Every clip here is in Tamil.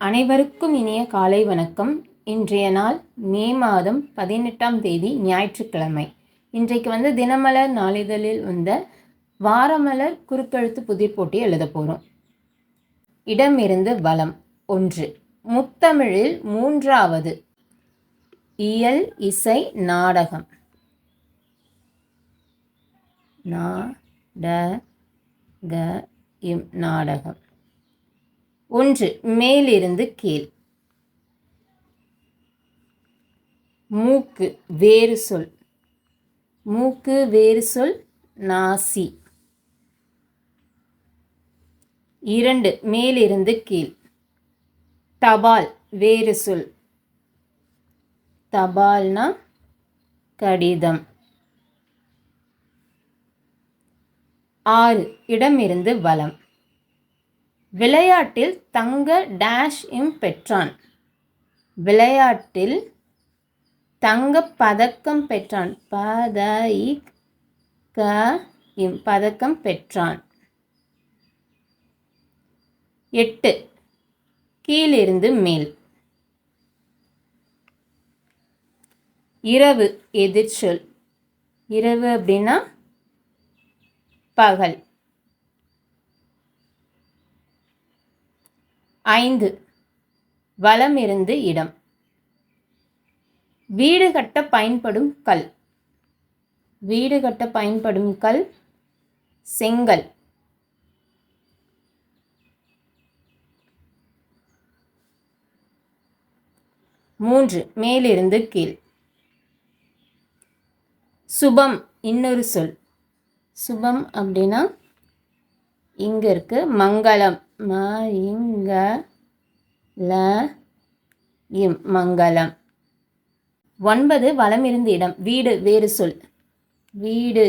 அனைவருக்கும் இனிய காலை வணக்கம். இன்றைய நாள் மே மாதம் பதினெட்டாம் தேதி ஞாயிற்றுக்கிழமை. இன்றைக்கு வந்து தினமலர் நாளிதழில் வந்த வாரமலர் குறுக்கெழுத்து புதிர் போட்டி எழுத போகிறோம் இடமிருந்து வலம் ஒன்று. முத்தமிழில் மூன்றாவது. இயல் இசை நாடகம். நாடக க இம் நாடகம். ஒன்று மேலிருந்து கீழ். மூக்கு வேறு சொல். மூக்கு வேறு சொல் நாசி. இரண்டு மேலிருந்து கீழ். தபால் வேறு சொல். தபால்னா கடிதம். ஆறு இடமிருந்து வலம். விளையாட்டில் தங்க டேஷ் இம் பெற்றான். விளையாட்டில் தங்க பதக்கம் பெற்றான். பத இ க இம் பதக்கம் பெற்றான். எட்டு. கீழிருந்து மேல். இரவு எதிர்ச்சொல். இரவு அப்படின்னா பகல். ஐந்து. வளம் இருந்து இடம். வீடு கட்ட பயன்படும் கல். வீடு கட்ட பயன்படும் கல் செங்கல். மூன்று மேலிருந்து கீழ். சுபம் இன்னொரு சொல். சுபம் அப்படின்னா இங்க இருக்கு மங்களம். ம இங்க ல இம் மங்களம். ஒன்பது வளமிருந்து இடம். வீடு வேறு சொல். வீடு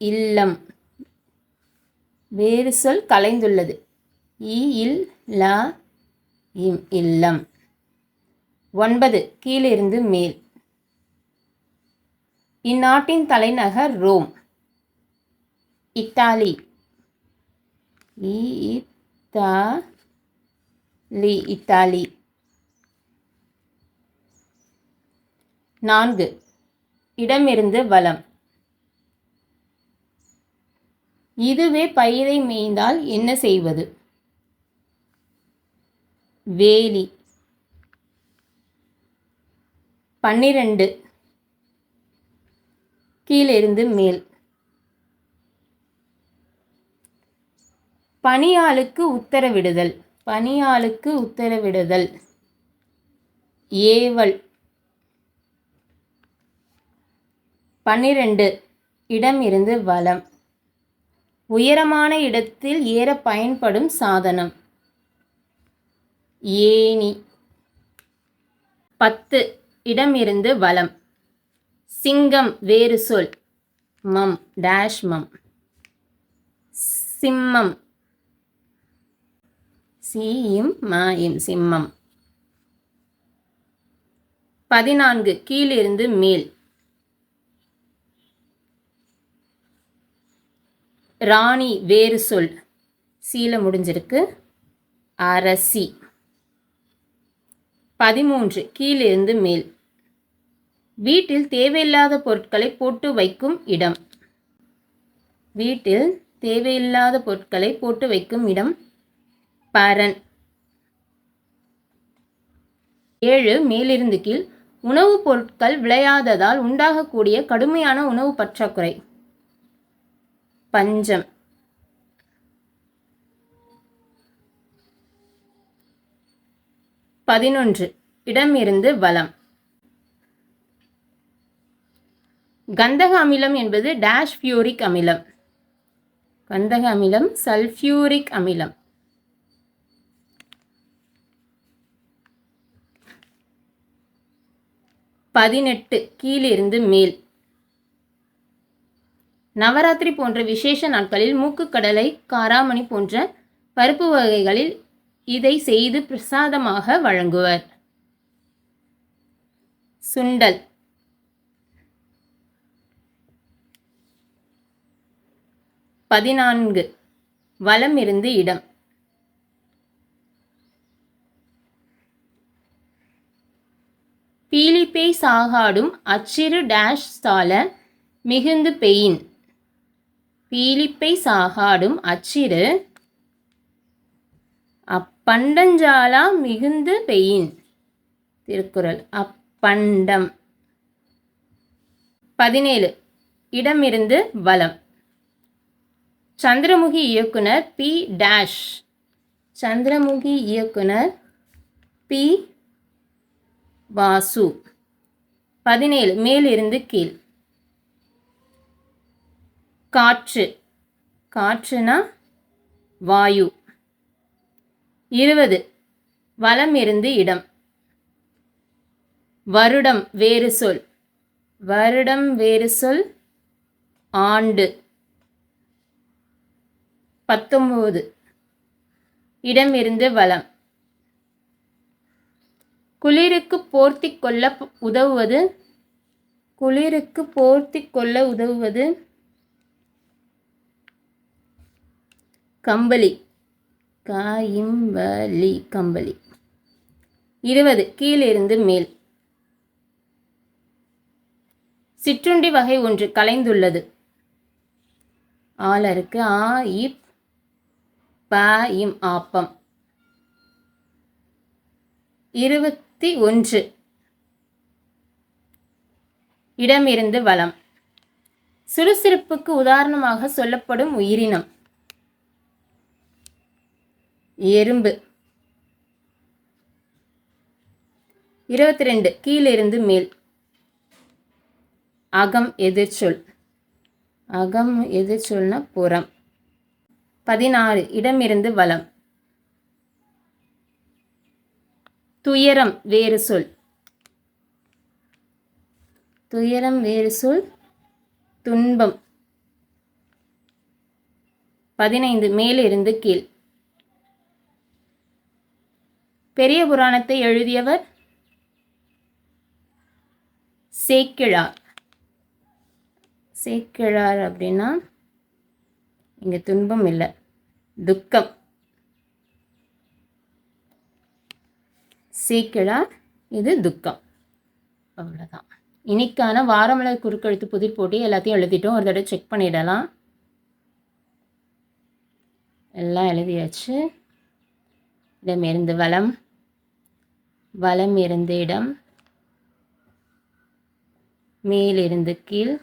இல்லம். வேறு சொல் கலைந்துள்ளது. இ இல் ல இம் இல்லம். ஒன்பது கீழிருந்து மேல். இந்நாட்டின் தலைநகர் ரோம். இத்தாலி. இத்தாலி இத்தாலி நான்கு. இடமிருந்து வலம். இதுவே பயிரை மேய்ந்தால் என்ன செய்வது? வேலி. பன்னிரண்டு. கீழிருந்து மேல். பணியாளுக்கு உத்தரவிடுதல். பணியாளுக்கு உத்தரவிடுதல். ஏவல். பன்னிரண்டு. இடம் இருந்து வலம். உயரமான இடத்தில் ஏற பயன்படும் சாதனம். ஏணி. பத்து. இடம் இருந்து வலம். சிங்கம் வேறு சொல். மம். டேஷ் மம். சிம்மம். சீயும் மாயும் சிம்மம். பதினான்கு கீழிருந்து மேல் ராணி வேறு சொல். சீல முடிஞ்சிருக்கு. அரசி. பதிமூன்று கீழிருந்து மேல் வீட்டில் தேவையில்லாத பொருட்களை போட்டு வைக்கும் இடம். வீட்டில் தேவையில்லாத பொருட்களை போட்டு வைக்கும் இடம். பரன். ஏழு மேலிருந்து கீழ். உணவுப் பொருட்கள் விளையாததால் உண்டாகக்கூடிய கடுமையான உணவு பற்றாக்குறை. பஞ்சம். பதினொன்று இடம் இருந்து கந்தக அமிலம் என்பது டேஷ் பியூரிக் அமிலம். கந்தக அமிலம் சல்ஃபியூரிக் அமிலம். பதினெட்டு கீழிருந்து மேல். நவராத்திரி போன்ற விசேஷ நாட்களில் மூக்குக்கடலை காராமணி போன்ற பருப்பு வகைகளில் இதை செய்து பிரசாதமாக வழங்குவர். சுண்டல். பதினான்கு வலம் இருந்து இடம். பீலிப்பேய் சாகாடும் அச்சிறு டேஷ் ஸ்தால மிகுந்து பெயின். பீலிப்பை சாகாடும் அச்சிறு அப்பண்டஞ்சாலா மிகுந்து பெயின். திருக்குறள் அப்பண்டம். பதினேழு இடமிருந்து வலம். சந்திரமுகி இயக்குனர் பி டேஷ். சந்திரமுகி இயக்குனர் பி வாசு. பதினேழு மேலிருந்து கீழ். காற்று. காற்றுனா வாயு. இருபது வலம் இருந்து இடம். வருடம் வேறு சொல். வருடம் வேறு சொல் ஆண்டு. பத்தொம்போது இடம் இருந்து வலம் குளிருக்கு போர்த்தி கொள்ள உதவுவது? குளிருக்கு போர்த்தி கொள்ள உதவுவது? கம்பளி. காயிம்பலி கம்பளி. இருபது கீழிருந்து மேல். சிற்றுண்டி வகை ஒன்று கலைந்துள்ளது. ஆளருக்கு ஆ இப் ப இம் ஆப்பம். இருபத்தி ஒன்று. இடமிருந்து வளம் சுறுசுறுப்புக்கு உதாரணமாக சொல்லப்படும் உயிரினம். எறும்பு. இருபத்தி ரெண்டு கீழிருந்து மேல். அகம் எதிர்ச்சொல் அகம் எதிர்ச்சொல்னா புறம். பதினாறு இடமிருந்து வளம் துயரம் வேறு சொல். துயரம் வேறு சொல் துன்பம். பதினைந்து மேலிருந்து கீழ். பெரிய புராணத்தை எழுதியவர் சேக்கிழார் சேக்கிழார் அப்படின்னா இங்கே துன்பம் இல்லை துக்கம். சேக்கிழார் இது துக்கம். அவ்வளோதான் இன்னைக்கான வாரமலர் குறுக்கெழுத்து புதிர் போட்டி எல்லாத்தையும் எழுதிட்டோம். ஒரு தடவை செக் பண்ணிடலாம். எல்லாம் எழுதியாச்சு. இடமிருந்து வளம். வளம் இருந்து இடம். மேலிருந்து கீழ்.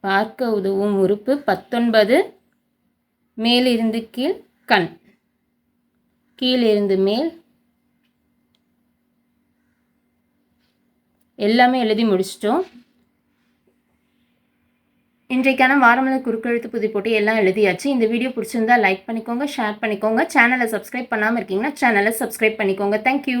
பார்க்க உதவும் உறுப்பு பத்தொன்பது. மேலிருந்து கீழ் கண். கீழிருந்து மேல். எல்லாமே எழுதி முடிச்சிட்டோம். இன்றைக்கான வாரமலை குறுக்கெழுத்து புதி போட்டு எல்லாம் எழுதியாச்சு. இந்த வீடியோ பிடிச்சிருந்தா லைக் பண்ணிக்கோங்க ஷேர் பண்ணிக்கோங்க. சேனலை சப்ஸ்கிரைப் பண்ணாமல் இருக்கீங்கன்னா சேனலை சப்ஸ்கிரைப் பண்ணிக்கோங்க. தேங்க்யூ